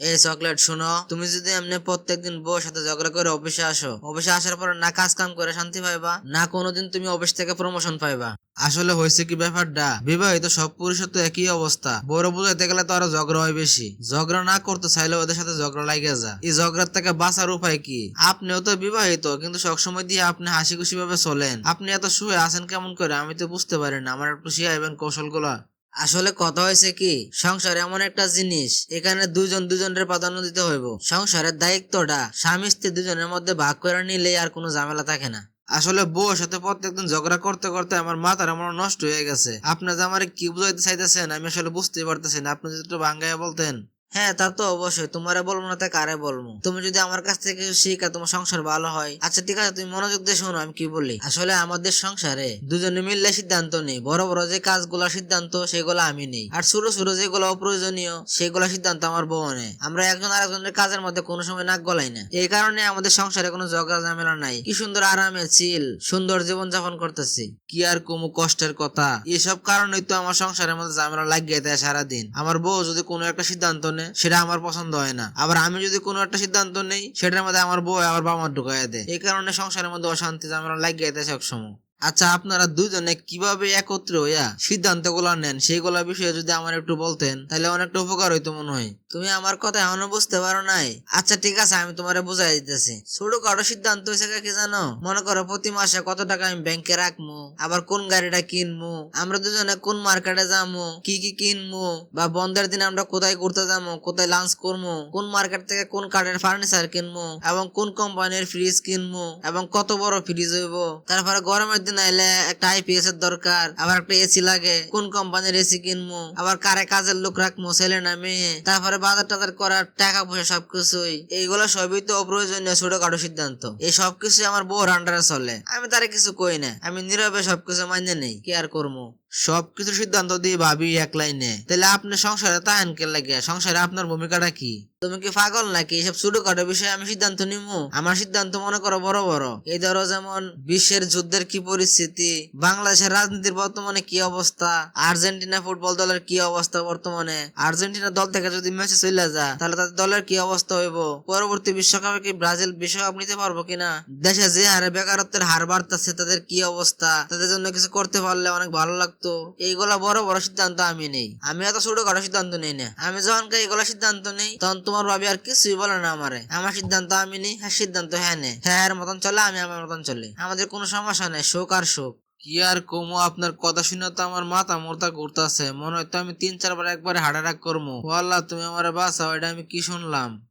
এই চকলেট শুনো, তুমি যদি এমনি প্রত্যেকদিন বউর সাথে ঝগড়া করে অফিসে আসো, অফিসে আসার পরে না কাজ কাম করে শান্তি পাইবা, না কোনোদিন তুমি অফিস থেকে প্রমোশন পাইবা। আসলে হয়েছে কি ব্যাপারটা? বিবাহিত সব পুরুষের তো একই অবস্থা। বড় বুঝাইতে গেলে তো আরও ঝগড়া হয় বেশি। ঝগড়া না করতে চাইলে ওদের সাথে ঝগড়া লাগে যা। এই ঝগড়ার থেকে বাঁচার উপায় কি? আপনিও তো বিবাহিত, কিন্তু সবসময় দিয়ে আপনি হাসি খুশি ভাবে চলেন। আপনি এত শুয়ে আছেন কেমন করে? আমি তো বুঝতে পারি না। আমার একটু শিখাইবেন কৌশলগুলা। আসলে কথা হয়েছে কি, সংসার এমন একটা জিনিস, এখানে দুজন দুজনের প্রাধান্য দিতে হইব। সংসারের দায়িত্বটা স্বামী স্ত্রী দুজনের মধ্যে ভাগ করে নিলে আর কোনো ঝামেলা থাকে না। আসলে বউর সাথে প্রত্যেকদিন ঝগড়া করতে করতে আমার মাথার আমার নষ্ট হয়ে গেছে। আপনি যে আমার কি বুঝাইতে চাইতেছেন, আমি আসলে বুঝতেই পারতেছি না। আপনি যদি একটু ভাঙ্গাইয়া বলতেন। হ্যাঁ তা তো অবশ্যই। তোমারে বলব না তাই কারে বলব? তুমি যদি আমার কাছ থেকে শিখা, তোমার সংসার ভালো হয়। আচ্ছা ঠিক আছে, তুমি মনোযোগ দিয়ে শোনো, আমি কি বলি? আসলে আমাদের সংসারে দুজনে মিললে সিদ্ধান্ত নেই। বড় বড় যে কাজগুলো সিদ্ধান্ত, সেগুলো আমি নেই। আর ছোট ছোট যেগুলো অপ্রয়োজনীয়, সেগুলো সিদ্ধান্ত আমার বউ আমরা একজন আরেকজনের কাজের মধ্যে কোনো সময় নাক গলাই না। এই কারণে আমাদের সংসারে কোনো ঝগড়া ঝামেলা নাই। কি সুন্দর আরামে, চিল, সুন্দর জীবন যাপন করতেছি। কি আর কোনো কষ্টের কথা। এসব কারণেই তো আমার সংসারের মধ্যে ঝামেলা লাগিয়ে দেয় সারাদিন। আমার বউ যদি কোনো একটা সিদ্ধান্ত নেয় সেটা আমার পছন্দ হয় না। আবার আমি যদি কোনো একটা সিদ্ধান্ত নেই, সেটার মধ্যে আমার বউ আমার বাবা মা ঢুকাই দেয়। এই কারণে সংসারের মধ্যে অশান্তি আমরা লাগিয়ে দেয় সবসময়। আচ্ছা আপনারা দুজনে কীভাবে একত্রে হইয়া সিদ্ধান্তগুলা নেন? সেইগুলা বিষয়ে যদি আমার একটু বলতেন, তাহলে অনেকটা উপকার হইতো মনে হয়। তুমি আমার কথা এখনও বুঝতে পারো নাই? আচ্ছা ঠিক আছে, আমি তোমারে বুঝাই দিতেছি। ছোট কারও সিদ্ধান্ত হয়েছে কি জানো? মনে করো প্রতি মাসে কত টাকা আমি ব্যাংকে রাখব আবার কোন গাড়িটা কিনবো আমরা দুজনে কোন মার্কেটে যাব কি কি কিনবো বা বন্ধের দিনে আমরা কোথায় ঘুরতে যাব কোথায় লাঞ্চ করব কোন মার্কেট থেকে কোন কাঠের ফার্নিচার কিনবো এবং কোন কোম্পানির ফ্রিজ কিনবো এবং কত বড় ফ্রিজ হইব, তারপরে গরমের দিন আইলে একটা আইপিএস এর দরকার, আবার একটা এসি লাগে, কোন কোম্পানির এসি কিনবো আবার কারে কাজের লোক রাখব ছেলে না মেয়ে, তারপরে বাজার টাজার করার টাকা পয়সা সবকিছুই। এইগুলো সবই তো অপ্রয়োজনীয় ছোটখাটো সিদ্ধান্ত। এই সবকিছু আমার বউর আন্ডারে চলে। আমি তারে কিছু কই না, আমি নীরবে সবকিছু মানে নেই, কি আর করব সবকিছু সিদ্ধান্ত দিয়ে ভাবি এক লাইনে। তাহলে আপনি সংসারে তাহেন কে লাগে সংসারে আপনার ভূমিকাটা কি? তুমি কি পাগল নাকি? এসব ছোটখাটো বিষয়ে আমি সিদ্ধান্ত নিবো আমার সিদ্ধান্ত মনে করো বড় বড়। এই ধরো যেমন বিশ্বের যুদ্ধের কি পরিস্থিতি, বাংলাদেশের রাজনীতির বর্তমানে কি অবস্থা, আর্জেন্টিনা ফুটবল দলের কি অবস্থা বর্তমানে? আর্জেন্টিনা দল থেকে যদি ম্যাচে চলে যা তাহলে তাদের দলের কি অবস্থা হইব? পরবর্তী বিশ্বকাপে কি ব্রাজিল বিশ্বকাপ নিতে পারব কিনা? দেশে যে হারে বেকারত্বের হার বাড়তেছে, তাদের কি অবস্থা? তাদের জন্য কিছু করতে পারলে অনেক ভালো লাগতো। এইগুলা বড় বড় সিদ্ধান্ত আমি নেই। আমি এত ছোট খাটো সিদ্ধান্ত নেই না। আমি যখন এইগুলা সিদ্ধান্ত নেই, তখন তোমার ভাবি আর কিছুই বলে না আমারে। আমার সিদ্ধান্ত আমি নেই হ্যাঁ সিদ্ধান্ত হ্যাঁ নে হ্যাঁ মতন চলে, আমি আমার মতন চলি। আমাদের কোনো সমস্যা নেই, শোক আর শোক। কি আর কমো, আপনার কথা শুনে তো আমার মাথা মোরতা ঘুরতেছে মনে হয় তো আমি তিন চারবার একবারে হার্ট অ্যাটাক করব আল্লাহ, তুমি আমার বাঁচাও, এটা আমি কি শুনলাম?